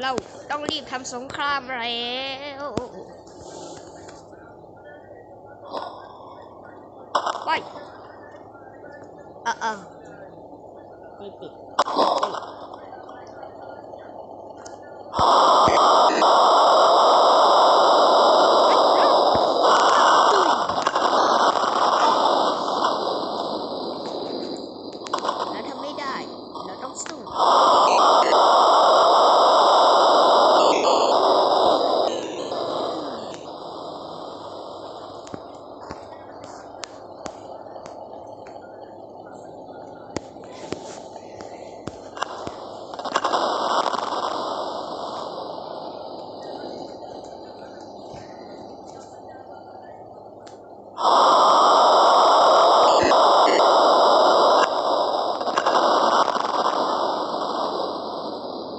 เราต้องรีบทำสงครามแล้วไปเออเออไม่ติดแล้วทำไม่ได้ เราต้องสู้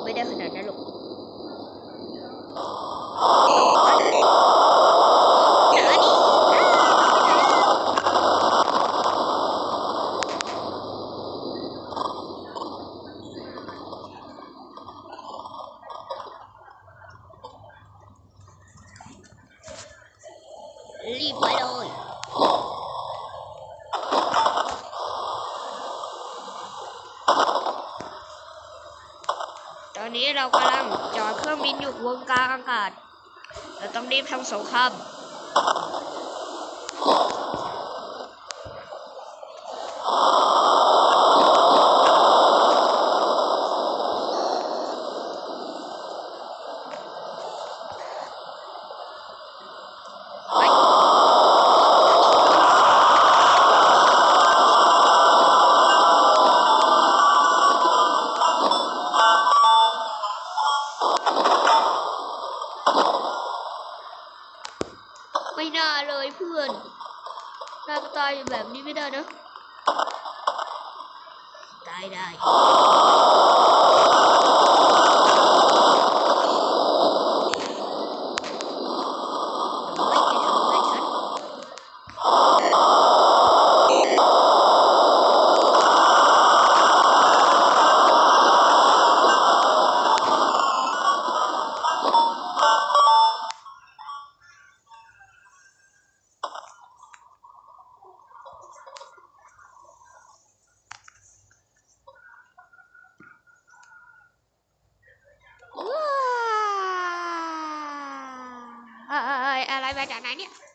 ไม่ได้ขนาดนั้นหรอกเดี๋ยวอันนี้อ้าว รีบมาเลยตอนนี้เรากำลังจอดเครื่องบินอยู่วงกลางอากาศ เราต้องรีบทำสงคราม ไป ไม่น่าเลยเพื่อน น่าจะตายอยู่แบบนี้ไม่ได้นะ ตายได้ อ้ยอ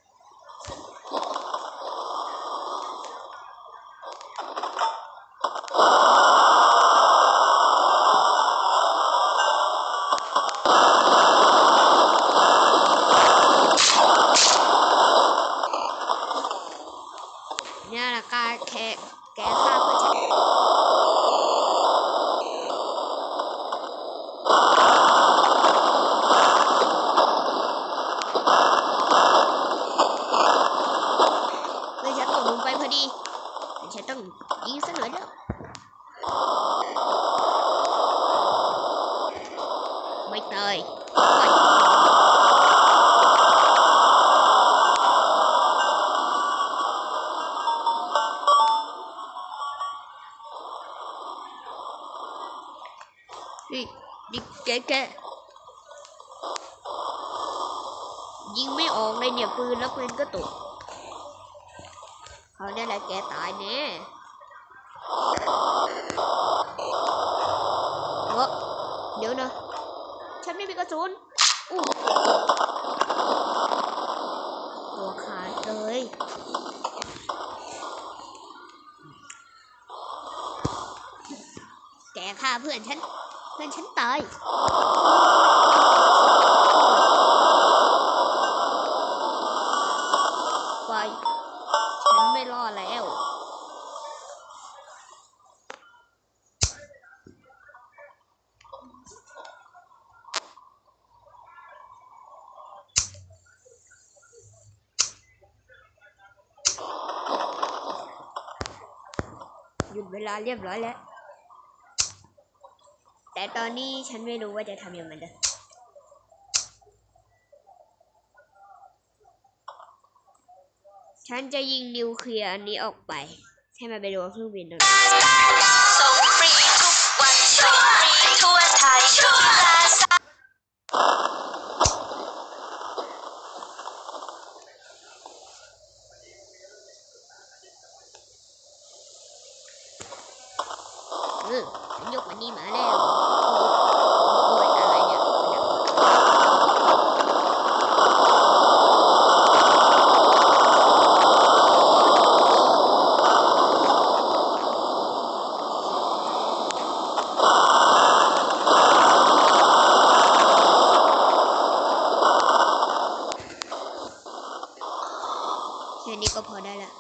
นี่นี่แกแกยิงไม่ออกเลยเนี่ยปืนแล้วปืนก็ตกเขาเนี่ยแหละแกตายแน่เออเดี๋ยวนะ ฉันไม่มีกระสุนอู้ตัวขาดเลยแกฆ่าเพื่อนฉัน พื่อนฉันตายไปฉันไม่รอดแล้ว หยุดเวลาเรียบร้อยแล้ว แต่ตอนนี้ฉันไม่รู้ว่าจะทำยังไงนะฉันจะยิงนิวเคลียร์อันนี้ออกไป ให้มันไปโดนเครื่องบินนั่นเออฉันยกออยกมันนี่มาแล้ว พอได้ละ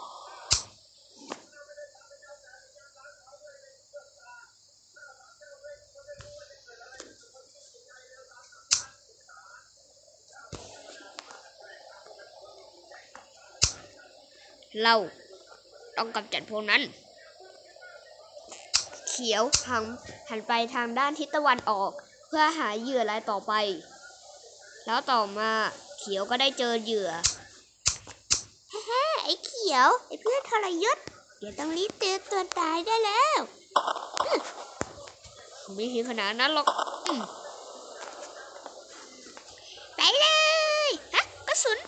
เราต้องกำจัดพวกนั้น เขียวหันหันไปทางด้านทิศตะวันออก เพื่อหาเหยื่อรายต่อไป แล้วต่อมาเขียวก็ได้เจอเหยื่อฮ่า อ้เขียว ไอ้เพื่อนทรยศ เดี๋ยวต้องรีบเตือนตัวตายได้แล้วอื้อไม่ถึงขนาดนั้นหรอกอืมไปเลยฮะกระสุน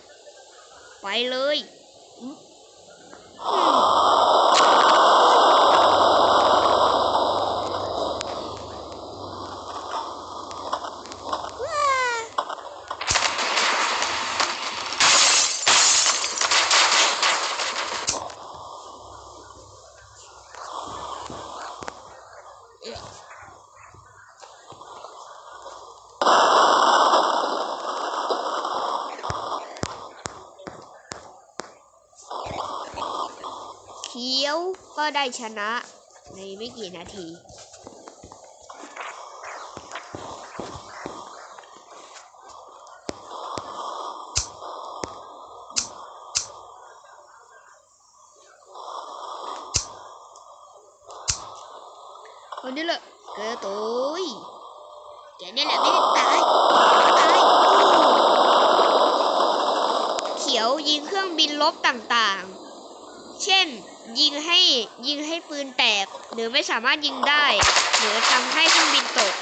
ไปเลยอื เขียวก็ได้ชนะในไม่กี่นาที คนนี้แหละเกตัวอีแกนี่แหละไม่ได้ตายตายเขียวยิงเครื่องบินลบต่างๆ เช่น ยิงให้ยิงให้ปืนแตก หรือไม่สามารถยิงได้ หรือทำให้เครื่องบินตก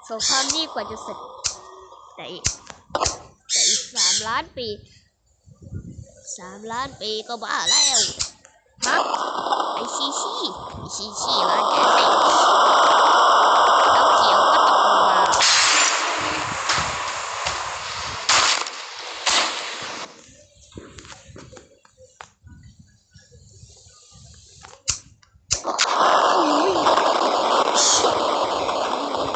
ส งครามนี่กว่าจะเสร็จแต่อีกแต่อีกสามล้านปีสามล้านปีก็บ้าแล้วฮะไอชีชีไอชีชีมาแกสิแล้วเขียวก็ตกลงมาอุ้ย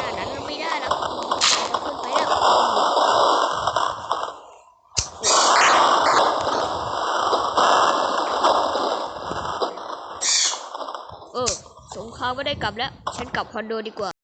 ขนาดนั้นไม่ได้แล้วเราขึ้นไปแล้วเออ สงครามไม่ ได้กลับแล้ว ฉันกลับคอนโดดีกว่า